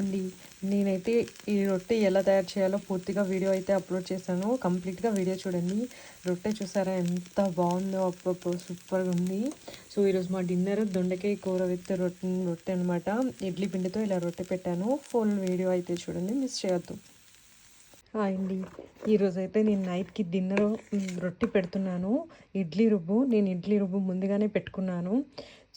అండి నేనైతే ఈ రొట్టె ఎలా తయారు చేయాలో పూర్తిగా వీడియో అయితే అప్లోడ్ చేశాను. కంప్లీట్గా వీడియో చూడండి. రొట్టె చూసారా? ఎంత బాగుందో అప్పప్పో సూపర్గా ఉంది. సో ఈరోజు మా డిన్నర్ దొండకాయ కూర విత్ రొట్టె రొట్టె అనమాట ఇడ్లీ పిండితో ఇలా రొట్టె పెట్టాను. ఫుల్ వీడియో అయితే చూడండి. మిస్ చేయొద్దు. హాయ్ అండి. ఈరోజు అయితే నేను నైట్కి డిన్నర్ రొట్టి పెడుతున్నాను. ఇడ్లీ రుబ్బు నేను ఇడ్లీ రుబ్బు ముందుగానే పెట్టుకున్నాను.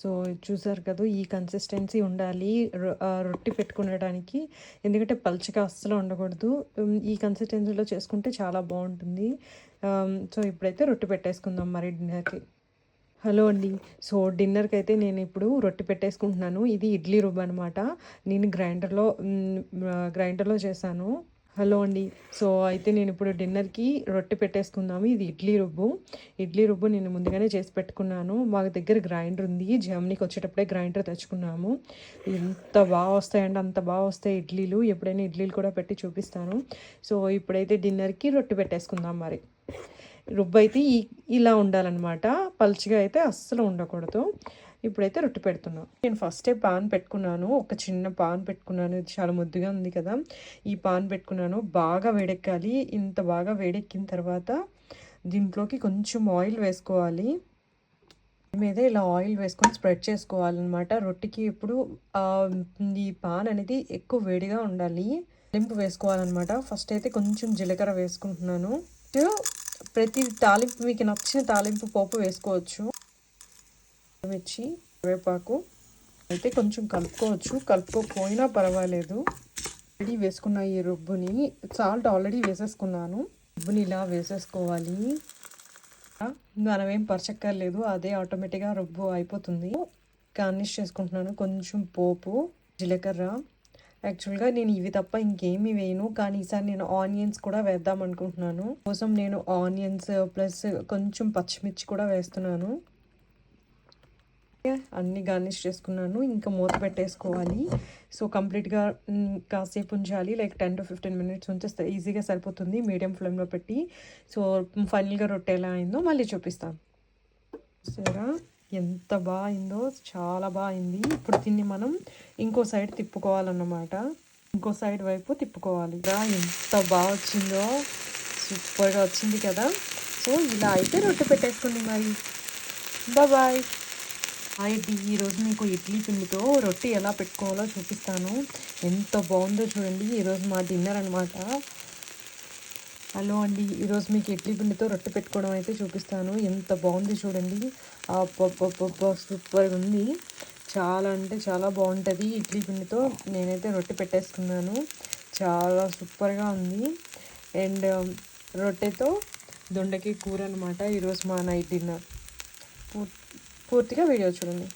సో చూసారు కదా ఈ కన్సిస్టెన్సీ ఉండాలి రొ- రొట్టి పెట్టుకునడానికి. ఎందుకంటే పల్చగా అస్సలు ఉండకూడదు. ఈ కన్సిస్టెన్సీలో చేసుకుంటే చాలా బాగుంటుంది. సో ఇప్పుడైతే రొట్టి పెట్టేసుకుందాం మరి డిన్నర్కి. హలో అండి. సో డిన్నర్కి అయితే నేను ఇప్పుడు రొట్టె పెట్టేసుకుంటున్నాను. ఇది ఇడ్లీ రుబ్బు అనమాట నేను గ్రైండర్లో గ్రైండర్లో చేశాను. హలో అండి. సో అయితే నేను ఇప్పుడు డిన్నర్కి రొట్టె పెట్టేసుకుందాము. ఇది ఇడ్లీ రుబ్బు. ఇడ్లీ రుబ్బు నేను ముందుగానే చేసి పెట్టుకున్నాను. మా దగ్గర గ్రైండర్ ఉంది. జర్మనీకి వచ్చేటప్పుడే గ్రైండర్ తెచ్చుకున్నాము. ఎంత బాగా వస్తాయండి అంత బాగా వస్తాయి ఇడ్లీలు. ఎప్పుడైనా ఇడ్లీలు కూడా పెట్టి చూపిస్తాను. సో ఇప్పుడైతే డిన్నర్కి రొట్టె పెట్టేసుకుందాం మరి. రుబ్బు అయితే ఈ ఇలా ఉండాలన్నమాట. పలుచగా అయితే అస్సలు ఉండకూడదు. ఇప్పుడైతే రొట్టె పెడుతున్నాను నేను ఫస్టే పాన్ పెట్టుకున్నాను. ఒక చిన్న పాన్ పెట్టుకున్నాను. ఇది చాలా ముద్దుగా ఉంది కదా. ఈ పాన్ పెట్టుకున్నాను. బాగా వేడెక్కాలి. ఇంత బాగా వేడెక్కిన తర్వాత దీంట్లోకి కొంచెం ఆయిల్ వేసుకోవాలి. మీద ఇలా ఆయిల్ వేసుకొని స్ప్రెడ్ చేసుకోవాలన్నమాట. రొట్టెకి ఇప్పుడు ఈ పాన్ అనేది ఎక్కువ వేడిగా ఉండాలి. లింపు వేసుకోవాలన్నమాట. ఫస్ట్ అయితే కొంచెం జీలకర్ర వేసుకుంటున్నాను. ప్రతి తాలింపు మీకు నచ్చిన తాలింపు పోపు వేసుకోవచ్చు. మిర్చి కరివేపాకు అయితే కొంచెం కలుపుకోవచ్చు. కలుపుకోకపోయినా పర్వాలేదు. ఆల్రెడీ వేసుకున్న ఈ రుబ్బుని సాల్ట్ ఆల్రెడీ వేసేసుకున్నాను. రుబ్బుని ఇలా వేసేసుకోవాలి. మనం ఏం పరచక్కర్లేదు. అదే ఆటోమేటిక్గా రుబ్బు అయిపోతుంది. గార్నిష్ చేసుకుంటున్నాను. కొంచెం పోపు జీలకర్ర. యాక్చువల్గా నేను ఇవి తప్ప ఇంకేమి వేయను. కానీ ఈసారి నేను ఆనియన్స్ కూడా వేద్దాం అనుకుంటున్నాను. కోసం నేను ఆనియన్స్ ప్లస్ కొంచెం పచ్చిమిర్చి కూడా వేస్తున్నాను. అన్ని గార్నిష్ చేసుకున్నాను. ఇంకా మూత పెట్టేసుకోవాలి. సో కంప్లీట్గా కాసేపు ఉంచాలి. Like ten to fifteen minutes ఉంచేస్తే ఈజీగా సరిపోతుంది. మీడియం ఫ్లేమ్లో పెట్టి. సో ఫైనల్గా రొట్టె ఎలా అయిందో మళ్ళీ చూపిస్తాను సరే ఎంత బాగా అయిందో చాలా బాగా అయింది ఇప్పుడు దీన్ని మనం ఇంకో సైడ్ తిప్పుకోవాలన్నమాట. ఇంకో సైడ్ వైపు తిప్పుకోవాలి. ఇలా ఎంత బాగా వచ్చిందో. సూపర్గా వచ్చింది కదా. సో ఇలా అయితే రొట్టె పెట్టేసుకోండి మరి. బాయ్. హాయ్ అండి ఈరోజు మీకు ఇడ్లీ పిండితో రొట్టె ఎలా పెట్టుకోవాలో చూపిస్తాను. ఎంత బాగుందో చూడండి ఈరోజు మా డిన్నర్ అనమాట హలో అండి ఈరోజు మీకు ఇడ్లీ పిండితో రొట్టె పెట్టుకోవడం అయితే చూపిస్తాను. ఎంత బాగుంది చూడండి. అబ్బబ్బబ్బబ్బ సూపర్గా ఉంది. చాలా అంటే చాలా బాగుంటుంది ఇడ్లీ పిండితో. నేనైతే రొట్టె పెట్టేసుకున్నాను. చాలా సూపర్గా ఉంది. అండ్ రొట్టెతో దొండకాయ కూర అనమాట ఈరోజు మా నైట్ డిన్నర్. పూర్తిగా వీడియో చూడండి.